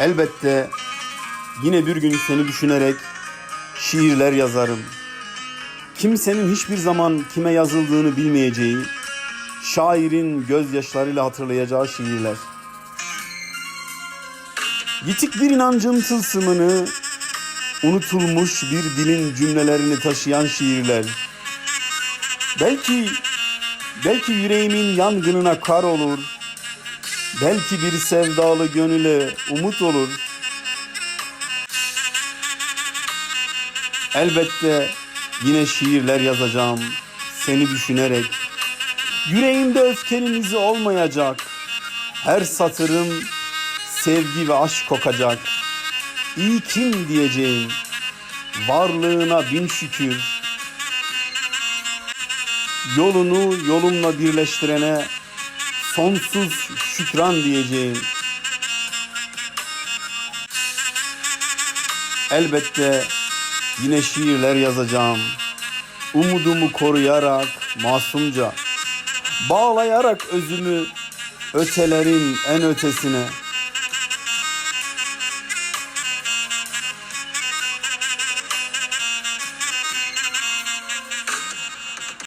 Elbette yine bir gün seni düşünerek şiirler yazarım. Kimsenin hiçbir zaman kime yazıldığını bilmeyeceği, şairin gözyaşlarıyla hatırlayacağı şiirler. Yitik bir inancın tılsımını, unutulmuş bir dilin cümlelerini taşıyan şiirler. Belki, belki yüreğimin yangınına kar olur, belki bir sevdalı gönüle umut olur. Elbette yine şiirler yazacağım seni düşünerek. Yüreğimde öfkenin izi olmayacak. Her satırım sevgi ve aşk kokacak. İyi kim diyeceğim. Varlığına bin şükür. Yolunu yolumla birleştirene sonsuz şükran diyeceğim. Elbette yine şiirler yazacağım. Umudumu koruyarak masumca, bağlayarak özümü ötelerin en ötesine.